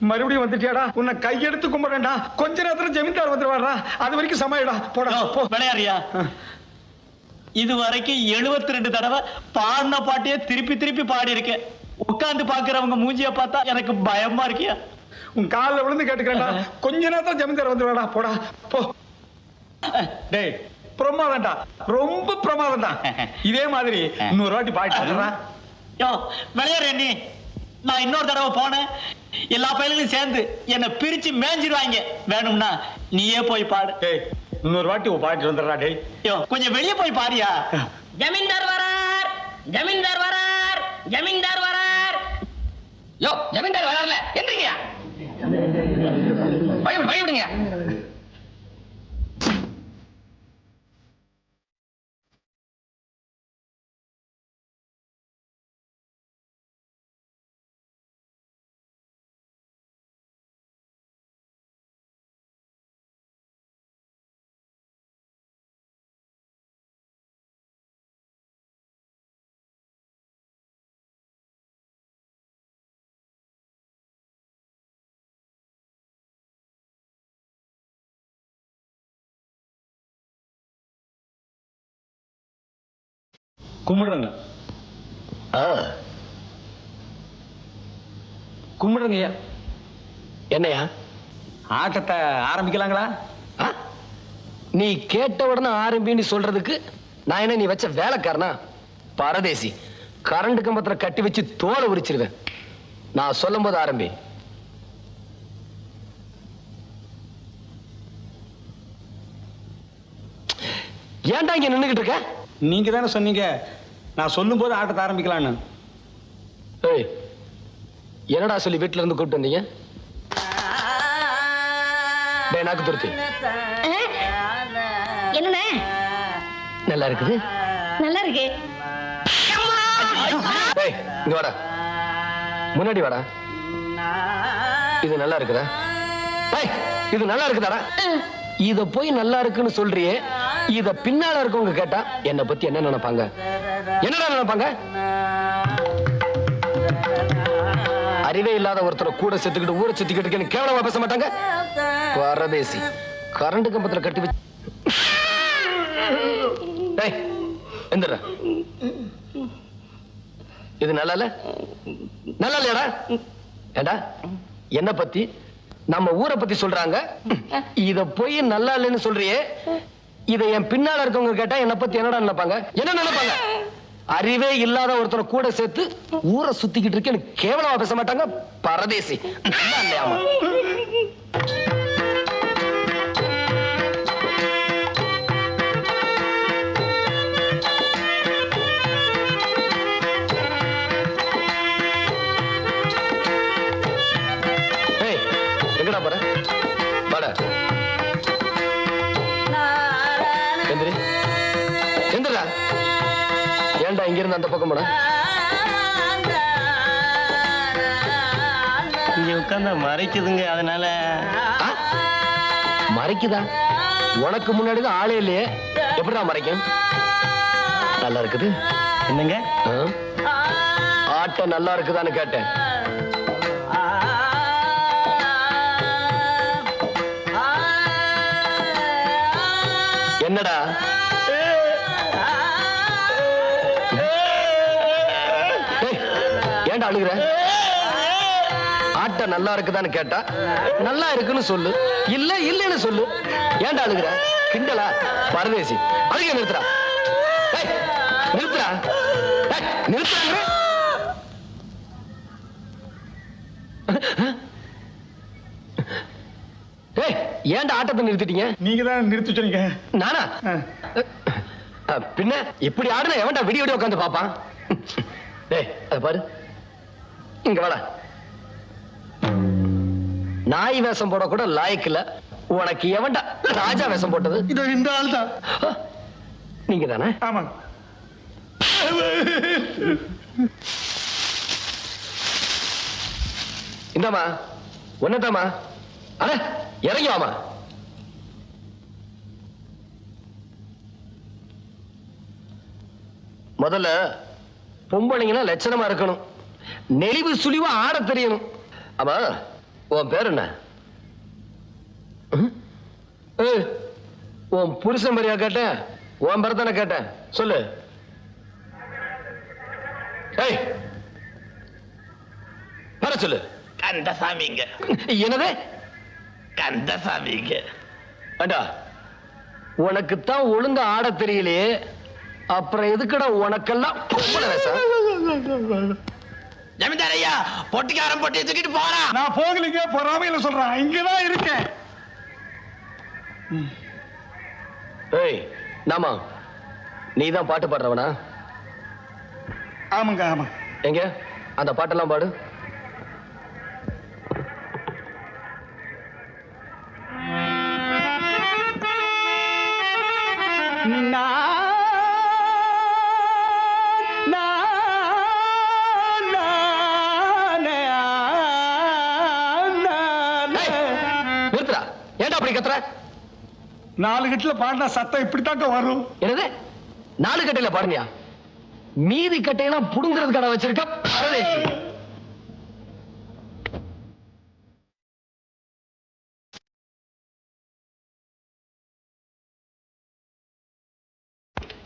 மறுபடியும் வந்துட்டியாடா? உன்னை கையெடுத்து கும்பிடுறேன்டா. கொஞ்ச நேரத்துல ஜமீன்தார் வந்துருவாடா அது வரைக்கும் சமாளிடா போடா. போ. விளையாடுறியா? இது வரைக்கும் 72 ரெண்டு தடவை பாடின பாட்டையே திருப்பி திருப்பி பாடி இருக்கேன் உட்கார்ந்து பாக்குறவங்க மூஞ்சிய பார்த்தா எனக்கு பயமா இருக்கியா உன் காலில் விழுந்து கேட்டுக்கிறேன்டா. கொஞ்ச நேரத்துல ஜமீன்தார் வந்துருவாடா போடா. போ. டேய். பிரமாதம்டா. ரொம்ப பிரமாதம்டா. இதே மாதிரி இன்னொரு வாட்டி பாடிட்டு யோ விளையாடுற நீ? நான் இன்னொரு தடவை போனேன். எல்லா பயிலும் சேர்ந்து என்னை பிரிச்சு மேஞ்சிருவாங்க. வேணும்னா நீயே போய் பாடு டேய் இன்னொரு வாட்டி பாடிட்டு வந்துடுறா டேய். யோ கொஞ்சம் வெளியே போய் பாரியா? ஜமீன்தார் வரார் ஜமீன்தார் வரார் ஜமீன்தார் வரார். யோ ஜமீன்தார் வரார்ல எந்திரிங்க. பயப்படுங்க கும்பிடுறேங்க. கும்பிடுறேங்க ஐயா. என்னையா? ஆட்டத்தை ஆரம்பிக்கலாங்களா? ஆ? நீ கேட்ட உடனே ஆரம்பின்னு சொல்றதுக்கு நான் என்ன நீ வச்ச வேலைக்காரனா? பரதேசி கரண்ட் கம்பத்துல கட்டி வச்சு தோலை உரிச்சிருவேன். நான் சொல்லும் போது ஆரம்பி. ஏன்டா இங்க நின்னுகிட்டு இருக்க? நீங்க தானே சொன்னீங்க? நான் சொல்லும் போது ஆட்டத்தை ஆரம்பிக்கலான்னு. ஏய் என்னடா சொல்லி வீட்டுல இருந்து கூப்பிட்டு வந்தீங்க? டேய் நாக்கு துருத்து. என்னண்ணே? நல்லா இருக்குது? நல்லா இருக்கு. இங்க வாடா. முன்னாடி வாடா. இது நல்லா இருக்குதா? ஏய் இது நல்லா இருக்குதாடா? இத போய் நல்லா இருக்குன்னு சொல்றியே. இத பின்னால இருக்கவங்க கேட்டா என்ன பத்தி என்ன நினைப்பாங்க? என்னடா நினைப்பாங்க? அறிவே இல்லாத ஒருத்தரை கூட செத்துக்கிட்டு ஊரை சுத்திக்கிட்டு இருக்கேன்னு கேவலமா பேச மாட்டாங்க? பரதேசி கரண்ட் கம்பத்துல கட்டி வச்சு ஏய் எந்திர இது நல்லா இல்ல? நல்லா இல்லையாடா? ஏடா என்ன பத்தி நம்ம ஊரை பத்தி சொல்றாங்க? இத போய் நல்லா இல்லைன்னு சொல்றியே? இதை என் பின்னால இருக்கவங்க கேட்டா என்ன பத்தி என்னடா நினைப்பாங்க? என்ன நினைப்பாங்க? அறிவே இல்லாத ஒருத்தரை கூட சேர்த்து ஊரை சுத்திக்கிட்டு இருக்கேன்னு கேவலமா பேச மாட்டாங்க? பரதேசி. ஏன்டா இங்க இருந்து அந்த பக்கம் போட இங்க உட்கார்ந்தா மறைக்குதுங்க அதனால? மறைக்குதா? உனக்கு முன்னாடி தான் ஆளே இல்லையே. எப்படிடா மறைக்கும்? நல்லா இருக்குது. என்னங்க? ஆட்டம் நல்லா இருக்குதான்னு கேட்டேன். என்னடா? அழுகுற ஆட்டம் நல்லா இருக்குதான்னு கேட்டா நல்லா இருக்குன்னு சொல்லு. இல்ல இல்லன்னு சொல்லு. ஏன்டா அழுகுற கிண்டலா? பரதேசி. அழுக நிறுத்துறா நிறுத்துறா நிறுத்துறாங்க ஏன்டா ஆட்டத்தை நிறுத்திட்டீங்க? நீங்க தான் நிறுத்தி சொன்னீங்க நானா? பின்ன இப்படி ஆடுன எவன்டா விடிய விடிய உட்காந்து பாப்பான் பாரு. இங்க வாடா. நாய் வேஷம் போட கூட லாய்க்கு இல்ல. உனக்கு எவன்டா ராஜா வேஷம் போட்டது? இதோ இந்த ஆள் தான் நீங்க தானே ஆமாங்க. இந்தாமா ஒன்னதாமா அட இறங்கி வாமா முதல்ல பொம்பளைங்கன்னா லட்சணமா இருக்கணும். நெளிவு சுழிவா ஆட தெரியணும் ஆமா உன் பேர் என்ன? உன் புருஷன் மாதிரியா கேட்டேன்? உன் பேர் தானே கேட்டேன்? சொல்லு. ஏய் வர சொல்லு. கந்தசாமிங்க என்னது? கந்தசாமிங்க அண்டா உனக்கு தான் ஒழுங்கா ஆட தெரியலையே. அப்புறம் எதுக்குடா உனக்கெல்லாம் பொம்பளை வேஷம்? ஜமீன்தார் ஐயா பொட்டிக்காரன் பொட்டியை தூக்கிட்டு போறான் நான் போகலிங்க பொறாமையில சொல்றேன். இங்கதான் இருக்கேன். ஏய் நாமா நீ தான் பாட்டு பாடுறவனா? ஆமாங்க ஆமா. எங்க? அந்த பாட்டெல்லாம் பாடு. ஏய், ஏன்டா அப்படி கத்துற? நாலு கட்டுல பாடினா சத்தம் இப்படித்தாக்க வரும். என்னது? நாலு கட்டையில பாடுனியா? மீதி கட்டையெல்லாம் புடுங்கிறதுக்கான வச்சிருக்க பரதேசி.